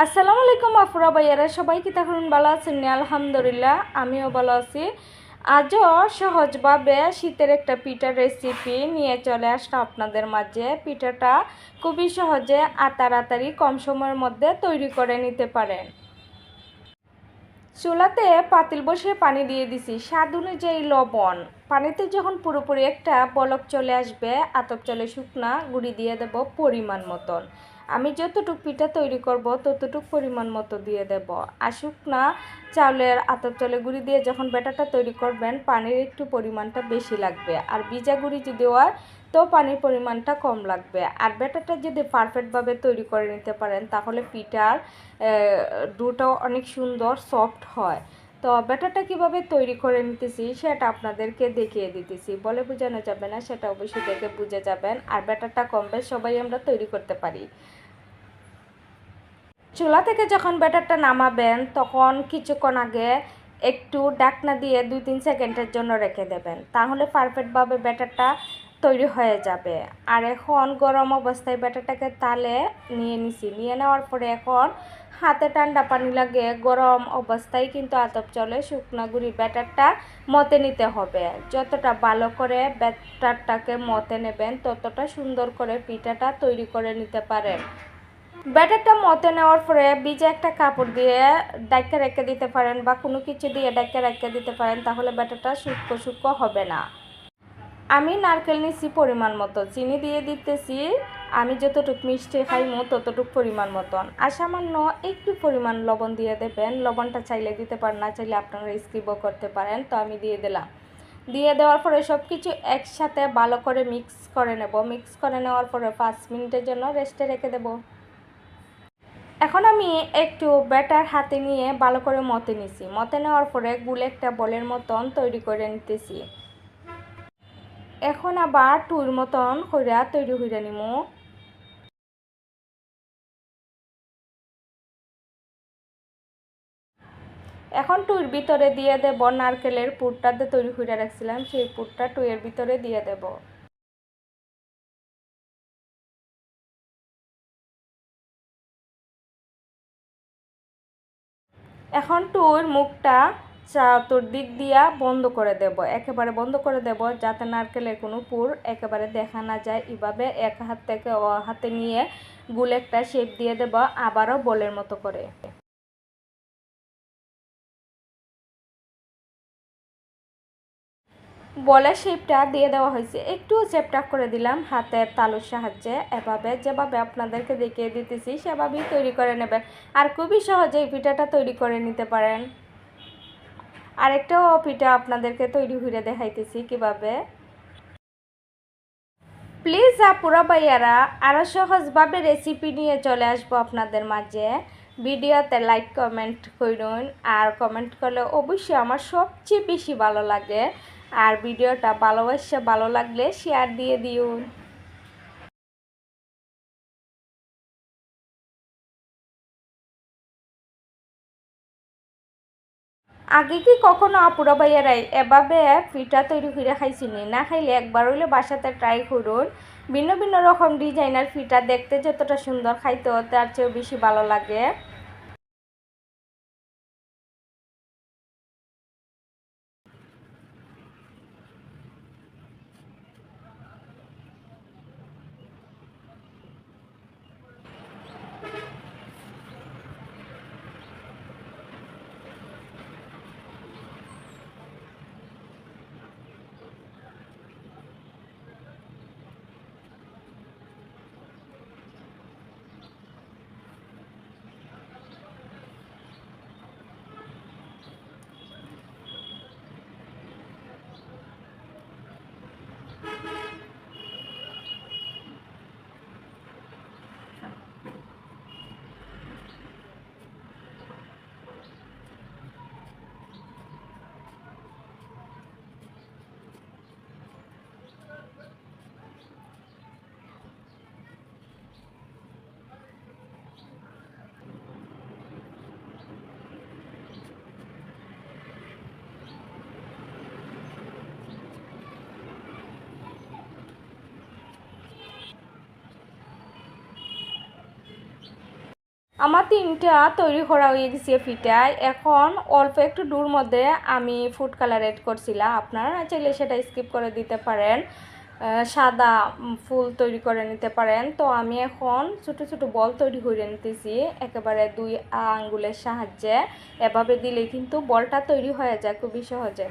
আসসালামু আলাইকুম আফুরা ভাইয়ারা। সবাই কি তখন ভালো আছেন? আলহামদুলিল্লাহ, আমিও ভালো আছি। আজও সহজভাবে শীতের একটা পিঠার রেসিপি নিয়ে চলে আসলাম আপনাদের মাঝে। পিঠাটা খুবই সহজে আর তাড়াতাড়ি কম সময়ের মধ্যে তৈরি করে নিতে পারেন। চুলাতে পাতিল বসিয়ে পানি দিয়ে দিছি। স্বাদ অনুযায়ী লবণ। পানিতে যখন পুরোপুরি একটা বলক চলে আসবে, আতপ চলে শুকনা গুঁড়ি দিয়ে দেব পরিমাণ মতন। আমি যতটুক পিঠা তৈরি করব, ততটুক পরিমাণ মতো দিয়ে দেব। আসুক না, চাউলের আতপ চলে গুঁড়ি দিয়ে যখন ব্যাটারটা তৈরি করবেন, পানির একটু পরিমাণটা বেশি লাগবে। আর ভিজা গুঁড়ি যদি হয়, তো পানির পরিমাণটা কম লাগবে। আর ব্যাটারটা যদি পারফেক্টভাবে তৈরি করে নিতে পারেন, তাহলে পিঠার ডুটাও অনেক সুন্দর সফট হয়। তো ব্যাটারটা কীভাবে তৈরি করে নিতেছি সেটা আপনাদেরকে দেখিয়ে দিতেছি। বলে বোঝানো যাবে না, সেটা অবশ্যই দেখে বুঝে যাবেন। আর ব্যাটারটা কম বেশ সবাই আমরা তৈরি করতে পারি। চুলা থেকে যখন ব্যাটারটা নামাবেন, তখন কিছুক্ষণ আগে একটু ডাকনা দিয়ে দুই তিন সেকেন্ডের জন্য রেখে দেবেন। তাহলে পারফেক্টভাবে ব্যাটারটা তৈরি হয়ে যাবে। আর এখন গরম অবস্থায় ব্যাটারটাকে তালে নিয়ে নিছি। নিয়ে নেওয়ার পরে এখন হাতে ঠান্ডা পানি লাগে গরম অবস্থায় কিন্তু আতপ চলে শুকনা গুঁড়ি ব্যাটারটা মতে নিতে হবে। যতটা ভালো করে ব্যাটারটাকে মতে নেবেন, ততটা সুন্দর করে পিঠাটা তৈরি করে নিতে পারেন। ব্যাটারটা মতে নেওয়ার পরে বীজে একটা কাপড় দিয়ে ডাইকে রেখে দিতে পারেন বা কোনো কিছু দিয়ে ডাইকে রেখে দিতে পারেন, তাহলে ব্যাটারটা শুষ্ক শুষ্ক হবে না। আমি নারকেল নিছি পরিমাণ মতো, চিনি দিয়ে দিতেছি, আমি যতটুক মিষ্টি খাইমো ততটুক পরিমাণ মতন। আর সামান্য একটু পরিমাণ লবণ দিয়ে দেবেন, লবণটা চাইলে দিতে পারেন, না চাইলে আপনারা স্কিপও করতে পারেন, তো আমি দিয়ে দিলাম। দিয়ে দেওয়ার পরে সব কিছু একসাথে ভালো করে মিক্স করে নেব। মিক্স করে নেওয়ার পরে পাঁচ মিনিটের জন্য রেস্টে রেখে দেবো। এখন আমি একটু ব্যাটার হাতে নিয়ে ভালো করে মতে নিছি। মতে নেওয়ার পরে গুলে একটা বলের মতন তৈরি করে নিতেছি। এখন আবার টুর মতন কইরা তৈরি হইরা নিমু। এখন টুর ভিতরে দিয়ে দেব নারকেলের পুরটাতে তৈরি করে রাখছিলাম, সেই পুরটা টুয়ের ভিতরে দিয়ে দেব। এখন টুর মুখটা চতুর্দিক দিয়া বন্ধ করে দেব, একেবারে বন্ধ করে দেব, যাতে নারকেলের কোনো পুর একেবারে দেখা না যায়। এভাবে এক হাত থেকে ও হাতে নিয়ে গুল একটা শেপ দিয়ে দেব, আবারও বলের মতো করে। বলের শেপটা দিয়ে দেওয়া হয়েছে। একটু চেপটা করে দিলাম হাতের তালুর সাহায্যে। এভাবে যেভাবে আপনাদেরকে দেখিয়ে দিতেছি, সেভাবেই তৈরি করে নেবেন। আর খুবই সহজে পিঠাটা তৈরি করে নিতে পারেন। আরেকটাও পিঠা আপনাদেরকে তৈরি করে দেখাইতেছি কীভাবে। প্লিজ আপুরা ভাইয়ারা আরও সহজভাবে রেসিপি নিয়ে চলে আসব আপনাদের মাঝে। ভিডিওতে লাইক কমেন্ট করুন, আর কমেন্ট করলে অবশ্যই আমার সবচেয়ে বেশি ভালো লাগে। আর ভিডিওটা ভালোবাসে ভালো লাগলে শেয়ার দিয়ে দিউন। আগে কি কখনো আপুরা ভাইয়ারাই এভাবে ফিটা তৈরি করে খাইছিনি? না খাইলে একবার হইলে বাসাতে ট্রাই করুন। ভিন্ন ভিন্ন রকম ডিজাইনার ফিটা দেখতে যতটা সুন্দর খাইতো, তার চেয়েও বেশি ভালো লাগে। আমার তিনটা তৈরি করা হয়ে গেছে ফিটায় এখন অল্প একটু দূর মধ্যে আমি ফুড কালার এড করছিলাম। আপনারা চাইলে সেটা স্কিপ করে দিতে পারেন। সাদা ফুল তৈরি করে নিতে পারেন। তো আমি এখন ছোট ছোট বল তৈরি করে নিতেছি। একেবারে দুই আঙ্গুলের সাহায্যে। এভাবে দিলে কিন্তু বলটা তৈরি হয়ে যায় খুবই সহজে।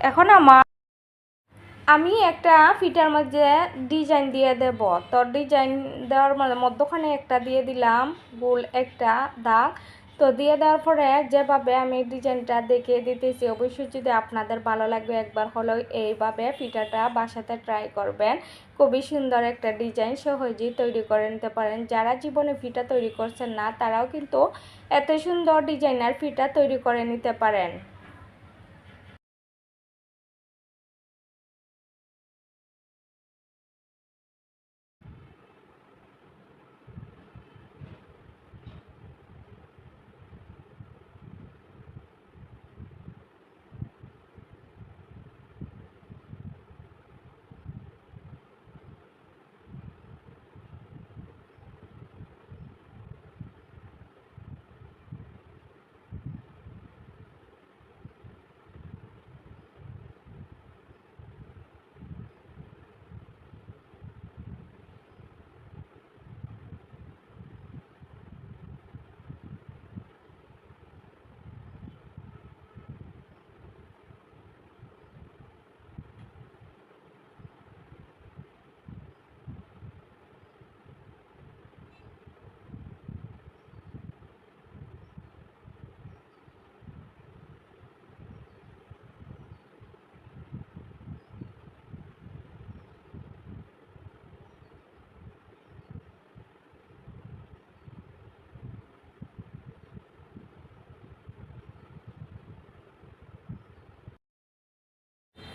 এখন আমার আমি একটা ফিটার মধ্যে ডিজাইন দিয়ে দেব। তো ডিজাইন দেওয়ার মধ্যখানে একটা দিয়ে দিলাম গোল একটা দাগ। তো দিয়ে দেওয়ার পরে যেভাবে আমি ডিজাইনটা দেখিয়ে দিতেছি, অবশ্যই যদি আপনাদের ভালো লাগবে একবার হলেও এইভাবে ফিটাটা বাসাতে ট্রাই করবেন। খুবই সুন্দর একটা ডিজাইন সহজেই তৈরি করে নিতে পারেন। যারা জীবনে ফিটা তৈরি করছেন না, তারাও কিন্তু এত সুন্দর ডিজাইনার ফিটা তৈরি করে নিতে পারেন।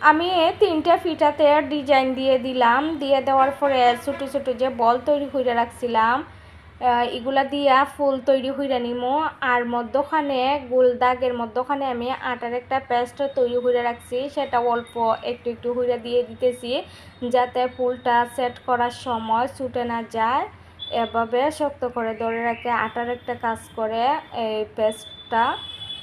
আমি তিনটা ফিটাতে ডিজাইন দিয়ে দিলাম। দিয়ে দেওয়ার পরে ছোটো ছোটো যে বল তৈরি করে রাখছিলাম এগুলা দিয়া ফুল তৈরি হইরা নিমো। আর মধ্যখানে, গোল দাগের মধ্যখানে আমি আটার একটা পেস্ট তৈরি করে রাখছি। সেটা অল্প একটু একটু হইরা দিয়ে দিতেছি, যাতে ফুলটা সেট করার সময় ছুটে না যায়। এভাবে শক্ত করে ধরে রাখে, আটার একটা কাজ করে এই পেস্টটা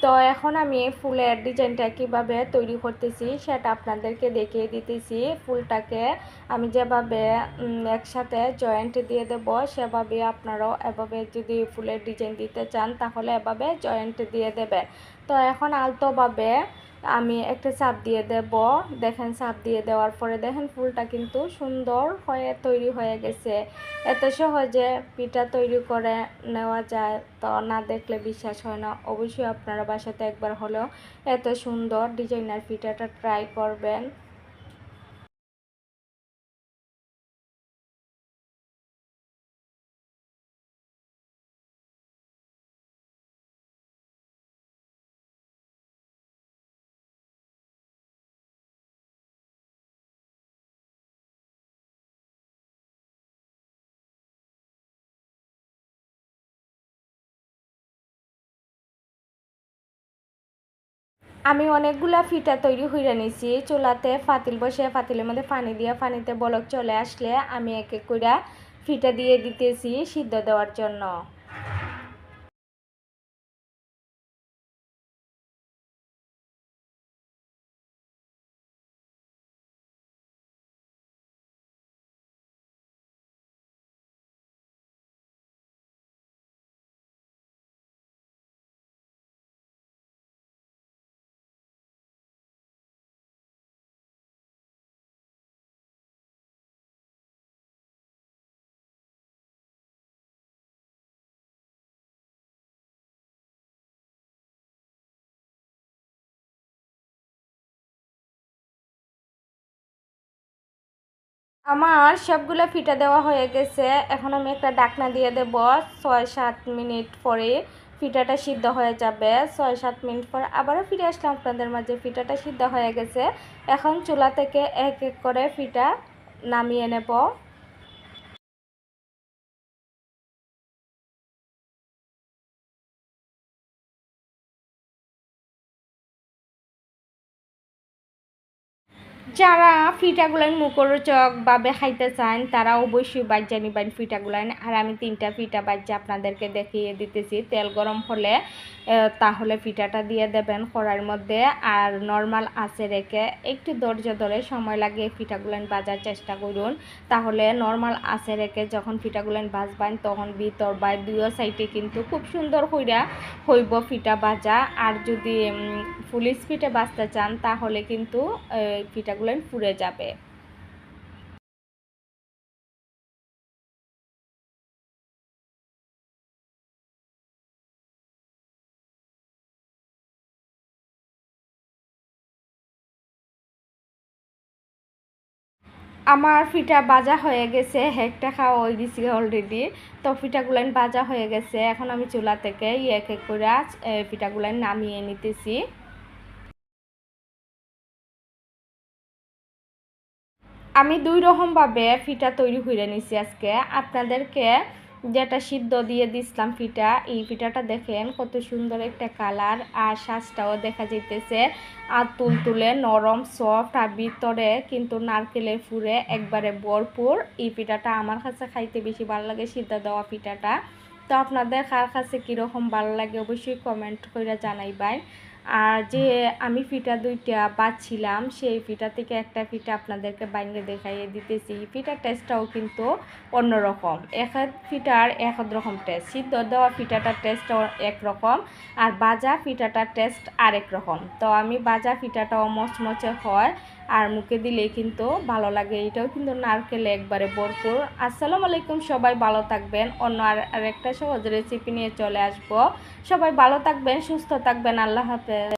তো এখন আমি ফুলের ডিজাইনটা কীভাবে তৈরি করতেছি সেটা আপনাদেরকে দেখিয়ে দিতেছি। ফুলটাকে আমি যেভাবে একসাথে জয়েন্ট দিয়ে দেব, সেভাবে আপনারাও এভাবে যদি ফুলের ডিজাইন দিতে চান তাহলে এভাবে জয়েন্ট দিয়ে দেবে। তো এখন আলতোভাবে আমি একটা চাপ দিয়ে দেব। দেখেন চাপ দিয়ে দেওয়ার পরে দেখেন ফুলটা কিন্তু সুন্দর হয়ে তৈরি হয়ে গেছে। এত সহজে পিঠা তৈরি করে নেওয়া যায় তো না দেখলে বিশ্বাস হয় না। অবশ্যই আপনারা বাসাতে একবার হলেও এত সুন্দর ডিজাইনার পিঠাটা ট্রাই করবেন। আমি অনেকগুলা ফিটা তৈরি হইয়া নিছি। চুলাতে ফাতিল বসে, ফাতিলের মধ্যে পানি দিয়ে পানিতে বলক চলে আসলে আমি এক এক করে ফিটা দিয়ে দিতেছি সিদ্ধ দেওয়ার জন্য। আমার সবগুলো ফিটা দেওয়া হয়ে গেছে। এখন আমি একটা ডাকনা দিয়ে দেব। ছয় সাত মিনিট পরে ফিটাটা সিদ্ধ হয়ে যাবে। ছয় সাত মিনিট পর আবারও ফিরে আসলাম আপনাদের মাঝে। ফিটাটা সিদ্ধ হয়ে গেছে। এখন চুলা থেকে এক এক করে ফিটা নামিয়ে নেব। যারা ফিটাগুলান মুখরোচক ভাবে খাইতে চান, তারা অবশ্যই বাজ্যা নিবেন ফিটাগুলান। আর আমি তিনটা ফিটা বাজ্যা আপনাদেরকে দেখিয়ে দিতেছি। তেল গরম হলে তাহলে ফিটাটা দিয়ে দেবেন কড়াইয়ের মধ্যে। আর নর্মাল আছে রেখে একটু ধৈর্য ধরে সময় লাগিয়ে ফিটাগুলান বাজার চেষ্টা করুন। তাহলে নর্মাল আছে রেখে যখন ফিটাগুলান বাজবেন তখন ভিতর বা দুইও সাইডে কিন্তু খুব সুন্দর হইরা হইব ফিটা বাজা আর যদি ফুল ফিটে বাঁচতে চান, তাহলে কিন্তু পিঠাগুলো ফুরে যাবে। আমার ফিটা বাজা হয়ে গেছে, হেকটা খাওয়া হয়ে গেছি অলরেডি তো পিঠাগুলান বাজা হয়ে গেছে, এখন আমি চুলা থেকে এক এক করে পিঠাগুলান নামিয়ে নিতেছি। আমি দুই রকমভাবে ফিটা তৈরি করে নিছি আজকে। আপনাদেরকে যেটা সিদ্ধ দিয়ে দিছিলাম ফিটা, এই ফিটাটা দেখেন কত সুন্দর একটা কালার আর শ্বাসটাও দেখা যাইতেছে। আর তুল তুলে নরম সফট আর ভিতরে কিন্তু নারকেলের ফুরে একবারে ভরপুর। এই পিঠাটা আমার কাছে খাইতে বেশি ভালো লাগে সিদ্ধ দেওয়া পিঠাটা তো আপনাদের কার কাছে কীরকম ভালো লাগে অবশ্যই কমেন্ট করে জানাইবাই আর যে আমি ফিটা দুইটা বাচ্ছিলাম সেই ফিটা থেকে একটা ফিটা আপনাদেরকে বাইরে দেখাইয়ে দিতেছি। ফিটার টেস্টটাও কিন্তু অন্যরকম। এক ফিটার এক রকম টেস্ট সিদ্ধ দেওয়া ফিটাটার টেস্টটাও একরকম আর বাজা ফিটাটার টেস্ট আরেক রকম। তো আমি বাজা ফিটাটাও মচমচে হয় আর মুখে দিলে কিন্তু ভালো লাগে। এটাও কিন্তু নারকেল একবারে ভরপুর। আসসালামু আলাইকুম, সবাই ভালো থাকবেন। অন্য আর আরেকটা সহজ রেসিপি নিয়ে চলে আসব। সবাই ভালো থাকবেন, সুস্থ থাকবেন। আল্লাহ হাফেজ।